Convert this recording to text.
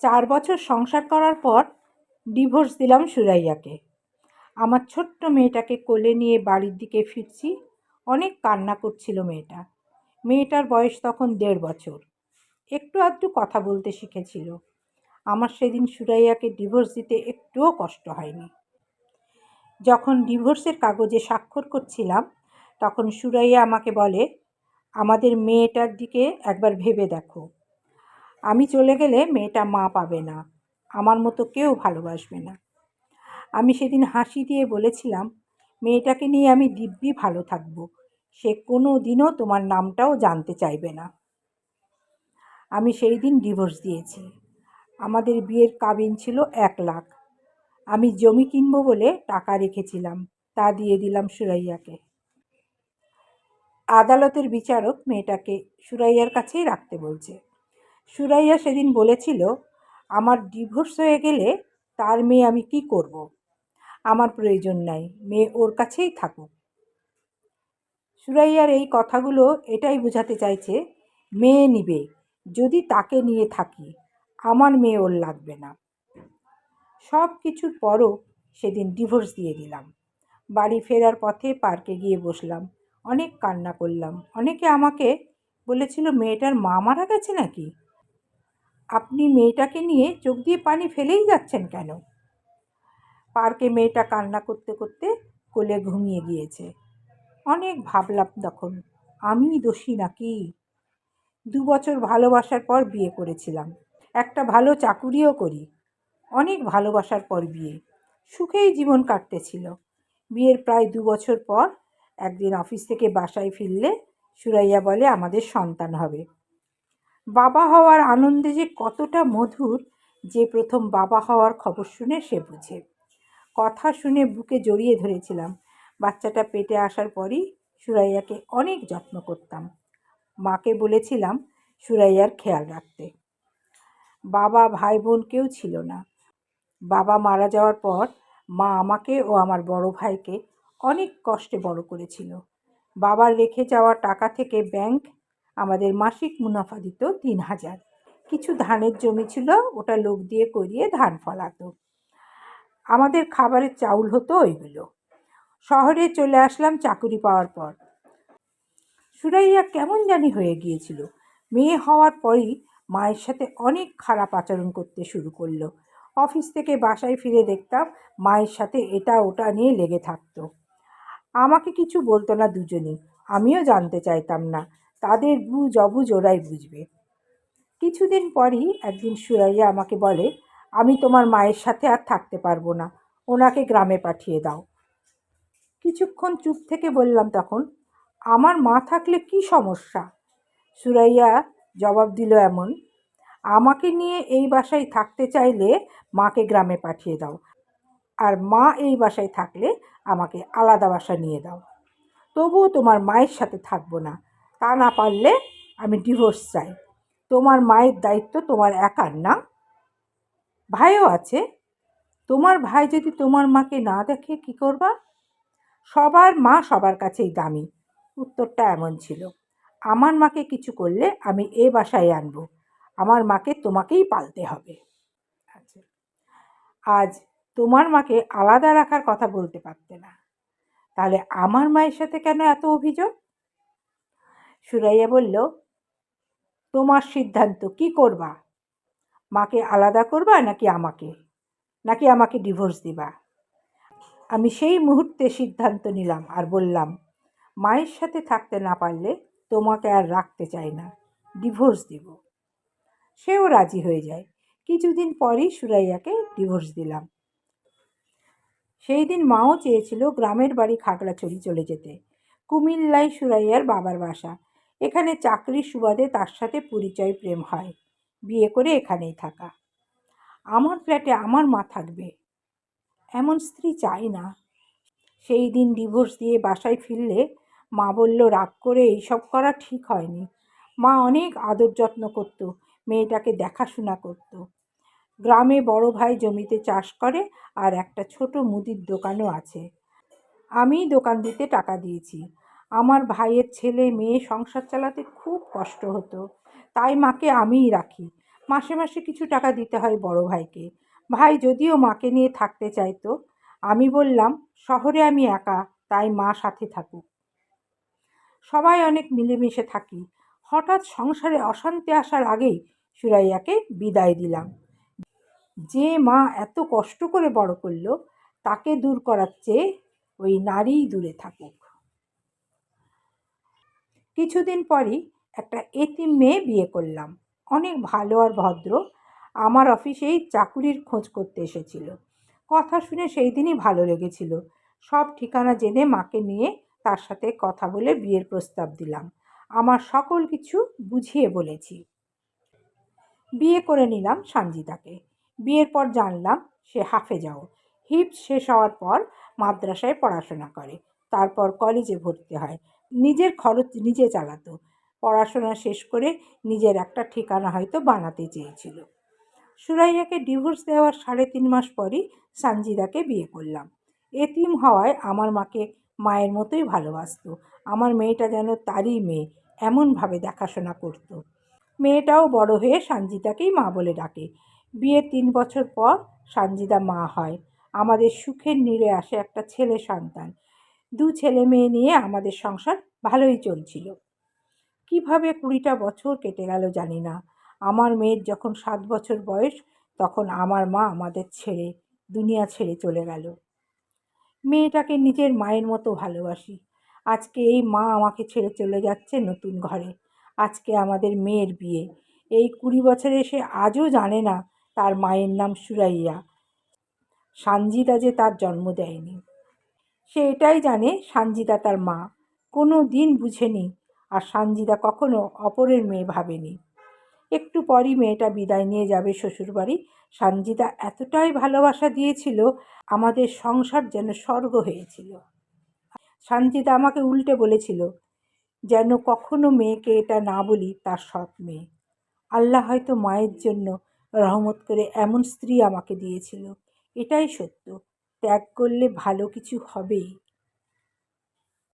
চার বছর সংসার করার পর ডিভোর্স দিলাম সুরাইয়াকে। আমার ছোট্ট মেয়েটাকে কোলে নিয়ে বাড়ির দিকে ফিরছি। অনেক কান্না করছিল মেয়েটা। মেয়েটার বয়স তখন দেড় বছর। একটু আধটু কথা বলতে শিখেছিল। আমার সেদিন সুরাইয়াকে ডিভোর্স দিতে একটুও কষ্ট হয়নি। যখন ডিভোর্সের কাগজে স্বাক্ষর করছিলাম, তখন সুরাইয়া আমাকে বলে, আমাদের মেয়েটার দিকে একবার ভেবে দেখো। আমি চলে গেলে মেয়েটা মা পাবে না। আমার মতো কেউ ভালোবাসবে না। আমি সেদিন হাসি দিয়ে বলেছিলাম, মেয়েটাকে নিয়ে আমি দিব্যি ভালো থাকব। সে কোনো দিনও তোমার নামটাও জানতে চাইবে না। আমি সেই দিন ডিভোর্স দিয়েছি। আমাদের বিয়ের কাবিন ছিল এক লাখ। আমি জমি কিনবো বলে টাকা রেখেছিলাম, তা দিয়ে দিলাম সুরাইয়াকে। আদালতের বিচারক মেয়েটাকে সুরাইয়ার কাছেই রাখতে বলছে। সুরাইয়া সেদিন বলেছিল, আমার ডিভোর্স হয়ে গেলে তার মেয়ে আমি কি করব। আমার প্রয়োজন নাই, মেয়ে ওর কাছেই থাকুক। সুরাইয়ার এই কথাগুলো এটাই বোঝাতে চাইছে, মেয়ে নিবে, যদি তাকে নিয়ে থাকি, আমার মেয়ে ওর লাগবে না। সব কিছুর পরও সেদিন ডিভোর্স দিয়ে দিলাম। বাড়ি ফেরার পথে পার্কে গিয়ে বসলাম, অনেক কান্না করলাম। অনেকে আমাকে বলেছিল, মেয়েটার মা মারা গেছে নাকি? আপনি মেয়েটাকে নিয়ে চোখ দিয়ে পানি ফেলেই যাচ্ছেন কেন? পার্কে মেয়েটা কান্না করতে করতে কোলে ঘুমিয়ে গিয়েছে। অনেক ভাবলাম তখন আমি দোষী নাকি? দু বছর ভালোবাসার পর বিয়ে করেছিলাম। একটা ভালো চাকুরিও করি। অনেক ভালোবাসার পর বিয়ে। সুখেই জীবন কাটতেছিল। বিয়ের প্রায় দু বছর পর একদিন অফিস থেকে বাসায় ফিরলে সুরাইয়া বলে, আমাদের সন্তান হবে। বাবা হওয়ার আনন্দে যে কতটা মধুর, যে প্রথম বাবা হওয়ার খবর শুনে সে বুঝে। কথা শুনে বুকে জড়িয়ে ধরেছিলাম। বাচ্চাটা পেটে আসার পরই সুরাইয়াকে অনেক যত্ন করতাম। মাকে বলেছিলাম সুরাইয়ার খেয়াল রাখতে। বাবা ভাই বোন কেউ ছিল না। বাবা মারা যাওয়ার পর মা আমাকে ও আমার বড় ভাইকে অনেক কষ্টে বড় করেছিল। বাবার রেখে যাওয়া টাকা থেকে ব্যাংক আমাদের মাসিক মুনাফা দিত তিন হাজার। কিছু ধানের জমি ছিল, ওটা লোক দিয়ে করিয়ে ধান ফলাতো। আমাদের খাবারের চাউল হতো ওইগুলো। শহরে চলে আসলাম চাকুরি পাওয়ার পর। সুরাইয়া কেমন জানি হয়ে গিয়েছিল। মেয়ে হওয়ার পরই মায়ের সাথে অনেক খারাপ আচরণ করতে শুরু করল। অফিস থেকে বাসায় ফিরে দেখতাম মায়ের সাথে এটা ওটা নিয়ে লেগে থাকতো। আমাকে কিছু বলতো না দুজনই। আমিও জানতে চাইতাম না। তাদের বুঝ অবুঝ ওরাই বুঝবে। কিছুদিন পরই একদিন সুরাইয়া আমাকে বলে, আমি তোমার মায়ের সাথে আর থাকতে পারব না, ওনাকে গ্রামে পাঠিয়ে দাও। কিছুক্ষণ চুপ থেকে বললাম তখন, আমার মা থাকলে কি সমস্যা? সুরাইয়া জবাব দিল এমন, আমাকে নিয়ে এই বাসায় থাকতে চাইলে মাকে গ্রামে পাঠিয়ে দাও, আর মা এই বাসায় থাকলে আমাকে আলাদা বাসা নিয়ে দাও। তবুও তোমার মায়ের সাথে থাকব না তা না পারলে আমি ডিভোর্স চাই। তোমার মায়ের দায়িত্ব তোমার একার না। ভাইও আছে। তোমার ভাই যদি তোমার মাকে না দেখে কি করবা? সবার মা সবার কাছেই দামি। উত্তরটা এমন ছিল। আমার মাকে কিছু করলে আমি এ বাসায় আনব। আমার মাকে তোমাকেই পালতে হবে। আচ্ছা। আজ তোমার মাকে আলাদা রাখার কথা বলতে পারতে না। তাহলে আমার মায়ের সাথে কেন এত অভিযোগ? সুরাইয়া বলল, তোমার সিদ্ধান্ত কি করবা? মাকে আলাদা করবা নাকি আমাকে? নাকি আমাকে ডিভোর্স দিবা? আমি সেই মুহূর্তে সিদ্ধান্ত নিলাম আর বললাম, মায়ের সাথে থাকতে না পারলে তোমাকে আর রাখতে চাই না, ডিভোর্স দিব। সেও রাজি হয়ে যায়। কিছুদিন পরই সুরাইয়াকে ডিভোর্স দিলাম। সেই দিন মাও চেয়েছিল গ্রামের বাড়ি খাগড়াছড়ি চলে যেতে। কুমিল্লায় সুরাইয়ার বাবার বাসা। এখানে চাকরির সুবাদে তার সাথে পরিচয় প্রেম হয়। বিয়ে করে এখানেই থাকা। আমার ফ্ল্যাটে আমার মা থাকবে। এমন স্ত্রী চাই না। সেই দিন ডিভোর্স দিয়ে বাসায় ফিরলে মা বলল, রাগ করে এইসব করা ঠিক হয়নি। মা অনেক আদর যত্ন করত, মেয়েটাকে দেখাশোনা করত। গ্রামে বড় ভাই জমিতে চাষ করে আর একটা ছোট মুদির দোকানও আছে। আমি দোকান দিতে টাকা দিয়েছি। আমার ভাইয়ের ছেলে মেয়ে সংসার চালাতে খুব কষ্ট হতো। তাই মাকে আমিই রাখি। মাসে মাসে কিছু টাকা দিতে হয় বড় ভাইকে। ভাই যদিও মাকে নিয়ে থাকতে চাইতো, আমি বললাম, শহরে আমি একা, তাই মা সাথে থাকুক। সবাই অনেক মিলেমিশে থাকি। হঠাৎ সংসারে অশান্তি আসার আগেই সুরাইয়াকে বিদায় দিলাম। যে মা এত কষ্ট করে বড় করল, তাকে দূর করার চেয়ে ওই নারীই দূরে থাকুক। কিছুদিন পরই একটা এতিম মেয়ে বিয়ে করলাম। অনেক ভালো আর ভদ্র। আমার অফিসেই চাকুরির খোঁজ করতে এসেছিল। কথা শুনে সেই দিনই ভালো লেগেছিল। সব ঠিকানা জেনে মাকে নিয়ে তার সাথে কথা বলে বিয়ের প্রস্তাব দিলাম। আমার সকল কিছু বুঝিয়ে বলেছি। বিয়ে করে নিলাম সঞ্জিতাকে বিয়ের পর জানলাম সে হাফেজাও। হিপস শেষ হওয়ার পর মাদ্রাসায় পড়াশোনা করে। তারপর কলেজে ভর্তি হয়। নিজের খরচ নিজে চালাতো। পড়াশোনা শেষ করে নিজের একটা ঠিকানা হয়তো বানাতে চেয়েছিল। সুরাইয়াকে ডিভোর্স দেওয়ার সাড়ে তিন মাস পরই সানজিদাকে বিয়ে করলাম। এতিম হওয়ায় আমার মাকে মায়ের মতোই ভালোবাসতো। আমার মেয়েটা যেন তারই মেয়ে, এমনভাবে দেখাশোনা করতো। মেয়েটাও বড় হয়ে সানজিদাকেই মা বলে ডাকে। বিয়ের তিন বছর পর সানজিদা মা হয়। আমাদের সুখের নিরে আসে একটা ছেলে সন্তান। দু ছেলে মেয়ে নিয়ে আমাদের সংসার ভালোই চলছিল। কীভাবে কুড়িটা বছর কেটে গেল জানি না। আমার মেয়ের যখন সাত বছর বয়স, তখন আমার মা আমাদের ছেড়ে, দুনিয়া ছেড়ে চলে গেল। মেয়েটাকে নিজের মায়ের মতো ভালোবাসি। আজকে এই মা আমাকে ছেড়ে চলে যাচ্ছে নতুন ঘরে। আজকে আমাদের মেয়ের বিয়ে। এই কুড়ি বছরে সে আজও জানে না তার মায়ের নাম সুরাইয়া। সানজিদা যে তার জন্ম দেয়নি। সে এটাই জানে সানজিদা তার মা। কোনো দিন বুঝেনি আর সানজিদা কখনো অপরের মেয়ে ভাবেনি। একটু পরই মেয়েটা বিদায় নিয়ে যাবে শ্বশুরবাড়ি। সানজিদা এতটাই ভালোবাসা দিয়েছিল, আমাদের সংসার যেন স্বর্গ হয়েছিল। সানজিদা আমাকে উল্টে বলেছিল, যেন কখনো মেয়েকে এটা না বলি তার সৎ মেয়ে। আল্লাহ হয়তো মায়ের জন্য রহমত করে এমন স্ত্রী আমাকে দিয়েছিল। এটাই সত্য। ত্যাগ করলে ভালো কিছু হবেই